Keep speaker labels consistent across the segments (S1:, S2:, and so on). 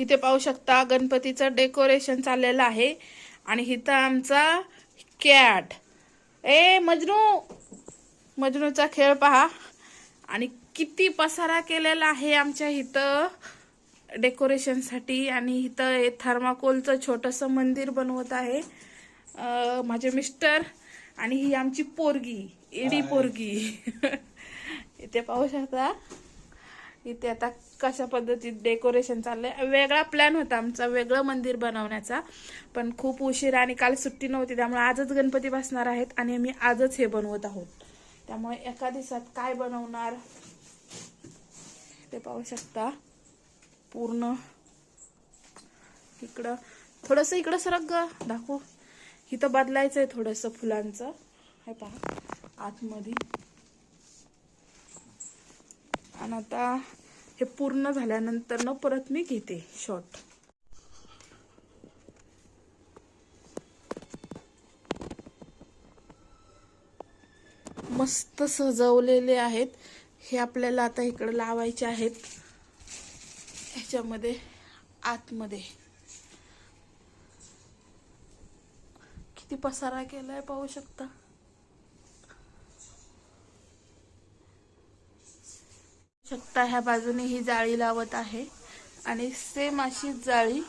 S1: इथे पाहू शकता गणपतीचं डेकोरेशन चाललेलं आहे. आणि इथं आमचा कॅट. ए मजनू! मजनूचा खेळ पहा. आणि किती पसारा केलेला आहे आमच्या इथं डेकोरेशनसाठी आणि इथं थर्माकोलचं छोटंसं मंदिर बनवत आहे. माझे मिस्टर आणि ही आमची पोरगी एडी पोरगी. इथे पाहू शकता. इथे आता कशा पद्धतीत डेकोरेशन चाललंय. वेगळा प्लॅन होता आमचा वेगळं मंदिर बनवण्याचा. पण खूप उशीर आणि काल सुट्टी नव्हती त्यामुळे आजच गणपती बसणार आहेत आणि आम्ही आजच हे बनवत आहोत. त्यामुळे एका दिवसात काय बनवणार? ते पाहू शकता. पूर्ण. इकडं थोडंसं इकडं सरक ग दाखव. इथं बदलायचं आहे थोडंसं फुलांचं. हे पहा आतमध्ये. आणि आता हे पूर्ण झाल्यानंतर न परत मी घेते शॉर्ट मस्त सजवलेले आहेत. हे आपल्याला आता इकडे लावायचे आहेत. ह्याच्यामध्ये आतमध्ये. किती पसारा केलाय पाहू शकता? शकता ह्या बाजूने ही जाळी लावत आहे. आणि सेम अशीच जाळी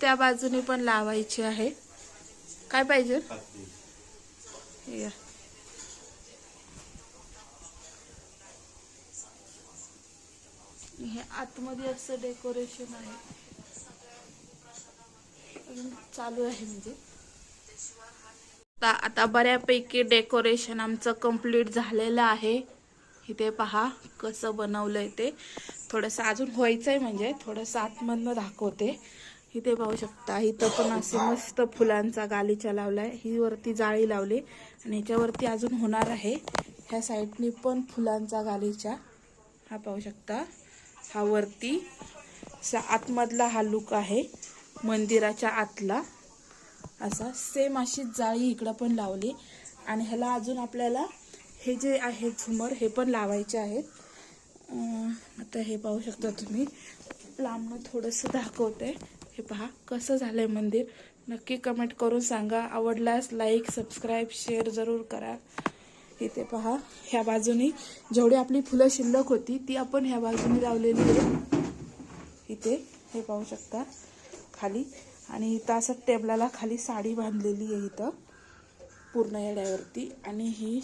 S1: त्या बाजूने पण लावायची आहे. काय पाहिजे? हे आतमध्ये असं डेकोरेशन आहे. चालू आहे म्हणजे. आता आता बऱ्यापैकी डेकोरेशन आमचं कंप्लीट झालेलं आहे. इथे पहा कसं बनवलंय ते. थोडंसं अजून व्हायचंय म्हणजे थोडंसं आतमधनं दाखवते. इथे पाहू शकता इथं पण असे मस्त फुलांचा गालीचा लावलाय. ही वरती जाळी लावली आणि ह्याच्यावरती अजून होणार आहे. ह्या साईडनी पण फुलांचा गालीचा. हा पाहू शकता हा वरती असा आतमधला हा लुक आहे. मंदिराच्या आतला. असा सेम अशीच जाळी इकडं पण लावली. आणि ह्याला अजून आपल्याला हे जे आहे झुमर हे पण लावायचे आहेत. आता हे पाहू शकता तुम्ही. लांबनं थोडंसं दाखवते. हे पहा कसं झालंय मंदिर. नक्की कमेंट करून सांगा. आवडल्यास लाईक सबस्क्राईब शेअर जरूर करा. इथे पहा ह्या बाजूनी जेवढी आपली फुलं शिल्लक होती ती आपण ह्या बाजूनी लावलेली आहे. इथे हे पाहू शकता खाली. आणि इथं असं टेबलाला खाली साडी बांधलेली आहे इथं पूर्ण येड्यावरती आणि ही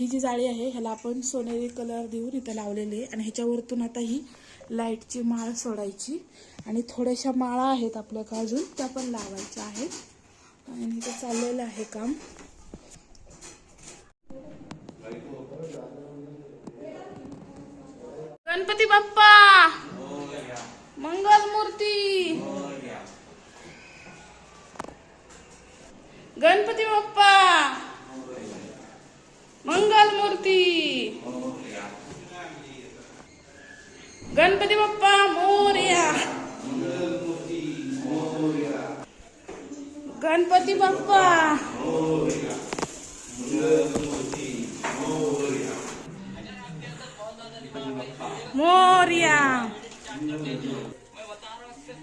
S1: ही जी जाळी आहे ह्याला आपण सोनेरी कलर देऊन इथं लावलेली आहे. आणि ह्याच्यावरतून आता ही लाईटची माळ सोडायची. आणि थोड्याशा माळा आहेत आपल्याकडे अजून त्या पण लावायच्या आहेत. आणि इथं चाललेलं आहे काम. गणपती बाप्पा! मंगल मूर्ती गणपती बाप्पा! मंगल मूर्ती। गणपती बाप्पा मोर्या। गणपती बाप्पा। मोर्या।
S2: मैं बता रहा हूँ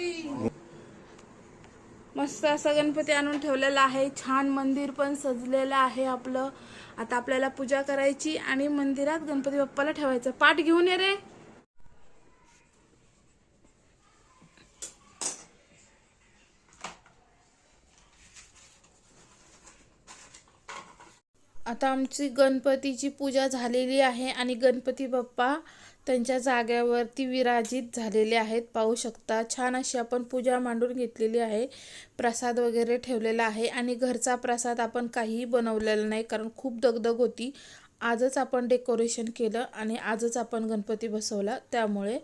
S1: मंगल मस्त असा गणपती आणून ठेवलेला आहे. छान मंदिर पण सजलेलं आहे आपलं. आता आपल्याला पूजा करायची आणि मंदिरात गणपती बाप्पाला ठेवायचं. पाठ घेऊन ये रे. आता आमची गणपतीची पूजा झालेली आहे आणि गणपती बाप्पा त्यांच्या जाग्यावरती विराजित झालेले आहेत. पाहू शकता छान अशी आपण पूजा मांडून घेतलेली आहे. प्रसाद वगैरे ठेवलेला आहे आणि घरचा प्रसाद आपण काहीही बनवलेला नाही कारण खूप दगदग होती. आजच आपण डेकोरेशन केलं आणि आजच आपण गणपती बसवला त्यामुळे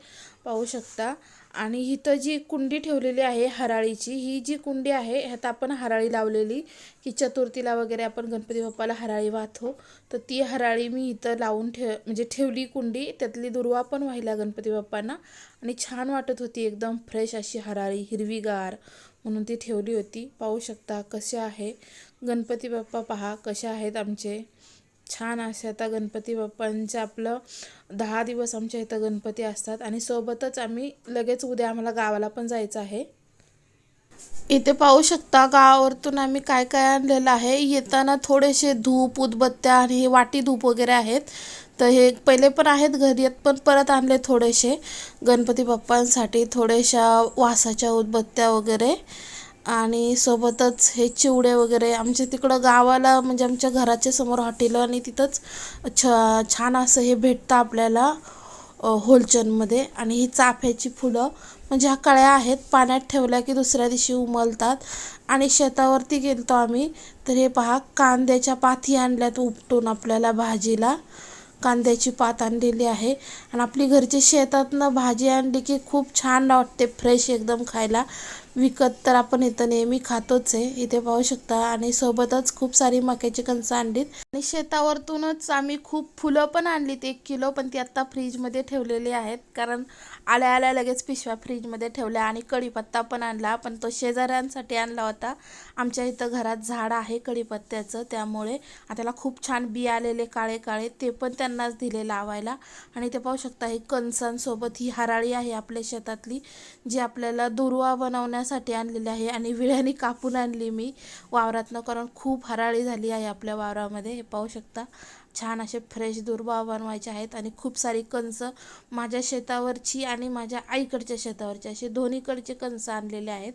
S1: पाहू शकता. आणि इथं जी कुंडी ठेवलेली आहे हराळीची ही जी कुंडी आहे ह्यात आपण हराळी लावलेली की चतुर्थीला वगैरे आपण गणपती बाप्पाला हराळी वाहतो. तर ती हराळी मी इथं लावून ठेव म्हणजे ठेवली कुंडी त्यातली दुर्वा पण व्हायला गणपती बाप्पांना. आणि छान वाटत होती एकदम फ्रेश अशी हराळी हिरवीगार म्हणून ती ठेवली होती. पाहू शकता कसे आहे. गणपती बाप्पा पहा कसे आहेत आमचे. छान असे आता गणपती बाप्पांचे आपलं दहा दिवस आमच्या इथं गणपती असतात आणि सोबतच आम्ही लगेच उद्या आम्हाला गावाला पण जायचं आहे. इथे पाहू शकता गावावरतून आम्ही काय काय आणलेलं आहे. येताना थोडेसे धूप उदबत्त्या आणि हे वाटी धूप वगैरे आहेत. तर हे पहिले पण आहेत घरी पण परत आणले थोडेसे. गणपती बाप्पांसाठी थोड्याशा वासाच्या उदबत्त्या वगैरे. आणि सोबतच हे चिवडे वगैरे आमच्या तिकडं गावाला म्हणजे आमच्या घराच्या समोर हॉटेल आणि तिथंच छ छान असं हे भेटतं आपल्याला अ, होलचनमध्ये आणि ही चाफ्याची फुलं म्हणजे ह्या कळ्या आहेत पाण्यात ठेवल्या की दुसऱ्या दिवशी उमलतात. आणि शेतावरती गेलतो आम्ही तर हे पहा कांद्याच्या पाथी आणल्यात उपटून आपल्याला भाजीला. कांद्याची पात आणलेली आहे. आणि आपली घरची शेतातनं भाजी आणली की खूप छान वाटते फ्रेश एकदम खायला. विकत तर आपण इथं नेहमी खातोच आहे. इथे पाहू शकता. आणि सोबतच खूप सारी मक्याची कणसं आणलीत. आणि शेतावरतूनच आम्ही खूप फुलं पण आणलीत. एक किलो पण ती आत्ता फ्रीजमध्ये ठेवलेली आहेत. कारण आल्या आल्या लगेच पिशव्या फ्रीजमध्ये ठेवल्या आणि कढीपत्ता पण आणला. पण तो शेजाऱ्यांसाठी आणला होता. आमच्या इथं घरात झाड आहे कढीपत्त्याचं. त्यामुळे त्याला खूप छान बी आलेले काळे काळे ते पण त्यांनाच दिले लावायला. आणि ते पाहू शकता हे कणसांसोबत ही हराळी आहे आपल्या शेतातली जी आपल्याला दुर्वा बनवण्यासाठी आणलेली आहे आणि विळ्याने कापून आणली मी. वावरातनं कारण खूप हराळी झाली आहे आपल्या वावरामध्ये हे पाहू शकता. छान असे फ्रेश दुर्वा बनवायचे आहेत आणि खूप सारी कणसं माझ्या शेतावरची आणि माझ्या आईकडच्या शेतावरची असे दोन्हीकडचे कणसं आणलेले आहेत.